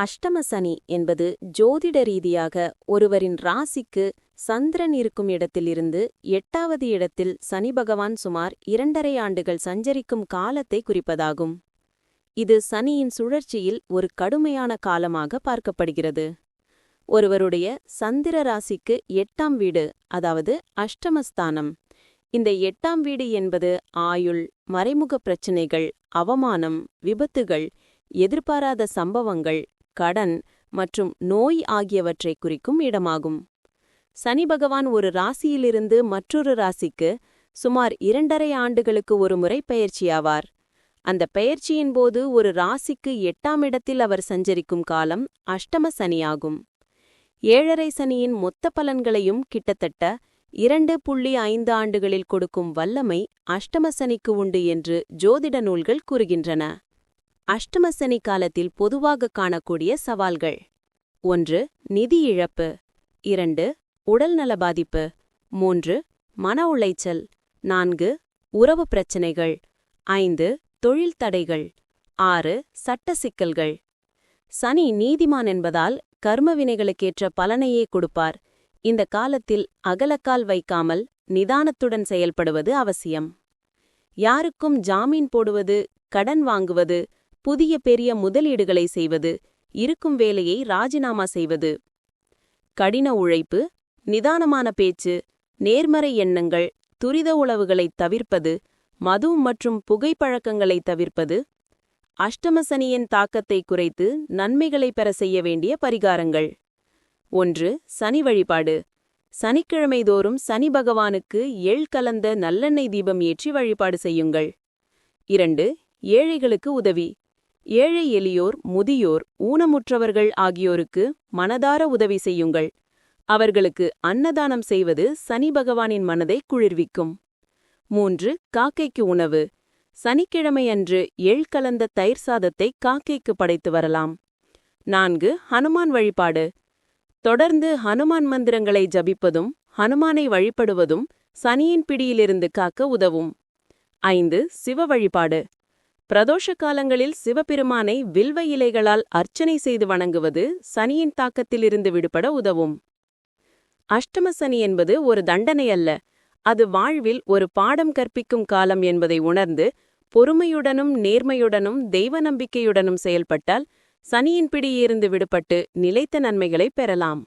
அஷ்டம சனி என்பது ஜோதிட ரீதியாக ஒருவரின் ராசிக்கு சந்திரன் இருக்கும் இடத்திலிருந்து எட்டாவது இடத்தில் சனி பகவான் சுமார் இரண்டரை ஆண்டுகள் சஞ்சரிக்கும் காலத்தை குறிப்பதாகும். இது சனியின் சுழற்சியில் ஒரு கடுமையான காலமாக பார்க்கப்படுகிறது. ஒருவருடைய சந்திர ராசிக்கு எட்டாம் வீடு அதாவது அஷ்டமஸ்தானம். இந்த எட்டாம் வீடு என்பது ஆயுள் மறைமுக பிரச்சினைகள் அவமானம் விபத்துகள் எதிர்பாராத சம்பவங்கள் கடன் மற்றும் நோய் ஆகியவற்றை குறிக்கும் இடமாகும். சனி பகவான் ஒரு ராசியிலிருந்து மற்றொரு ராசிக்கு சுமார் இரண்டரை ஆண்டுகளுக்கு ஒருமுறை பயிற்சியாவார் அந்த பெயர்ச்சியின் போது ஒரு ராசிக்கு எட்டாம் இடத்தில் அவர் சஞ்சரிக்கும் காலம் அஷ்டம சனியாகும். ஏழரை சனியின் மொத்த பலன்களையும் கிட்டத்தட்ட இரண்டு புள்ளி ஐந்து ஆண்டுகளில் கொடுக்கும் வல்லமை அஷ்டம சனிக்கு உண்டு என்று ஜோதிட நூல்கள் கூறுகின்றன. அஷ்டமசனி காலத்தில் பொதுவாக காணக்கூடிய சவால்கள். ஒன்று நிதி இழப்பு. இரண்டு உடல்நல பாதிப்பு. மூன்று மன உளைச்சல். நான்கு உறவு பிரச்சினைகள். ஐந்து தொழில் தடைகள். ஆறு சட்ட சிக்கல்கள். சனி நீதிமான் என்பதால் கர்ம வினைகளுக்கேற்ற பலனையே கொடுப்பார். இந்த காலத்தில் அகலக்கால் வைக்காமல் நிதானத்துடன் செயல்படுவது அவசியம். யாருக்கும் ஜாமீன் போடுவது கடன் வாங்குவது புதிய பெரிய முதலீடுகளை செய்வது இருக்கும் வேலையை ராஜினாமா செய்வது. கடின உழைப்பு நிதானமான பேச்சு நேர்மறை எண்ணங்கள் துரித உளவுகளைத் தவிர்ப்பது மது மற்றும் புகைப்பழக்கங்களை தவிர்ப்பது அஷ்டமசனியின் தாக்கத்தை குறைத்து நன்மைகளை பெற செய்ய வேண்டிய பரிகாரங்கள். ஒன்று சனி வழிபாடு. சனிக்கிழமை தோறும் சனி பகவானுக்கு எள் கலந்த நல்லெண்ணெய் தீபம் ஏற்றி வழிபாடு செய்யுங்கள். இரண்டு ஏழைகளுக்கு உதவி. ஏழை எளியோர் முதியோர் ஊனமுற்றவர்கள் ஆகியோருக்கு மனதார உதவி செய்யுங்கள். அவர்களுக்கு அன்னதானம் செய்வது சனி பகவானின் மனதை குளிர்விக்கும். மூன்று காக்கைக்கு உணவு. சனிக்கிழமையன்று எள் கலந்த தயிர் சாதத்தை காக்கைக்கு படைத்து வரலாம். நான்கு ஹனுமான் வழிபாடு. தொடர்ந்து ஹனுமான் மந்திரங்களை ஜபிப்பதும் ஹனுமானை வழிபடுவதும் சனியின் பிடியிலிருந்து காக்க உதவும். ஐந்து சிவ வழிபாடு. பிரதோஷ காலங்களில் சிவபெருமானை வில்வ இலைகளால் அர்ச்சனை செய்து வணங்குவது சனியின் தாக்கத்திலிருந்து விடுபட உதவும். அஷ்டம சனி என்பது ஒரு தண்டனை அல்ல. அது வாழ்வில் ஒரு பாடம் கற்பிக்கும் காலம் என்பதை உணர்ந்து பொறுமையுடனும் நேர்மையுடனும் தெய்வ நம்பிக்கையுடனும் செயல்பட்டால் சனியின் பிடியிருந்து விடுபட்டு நிலைத்த நன்மைகளை பெறலாம்.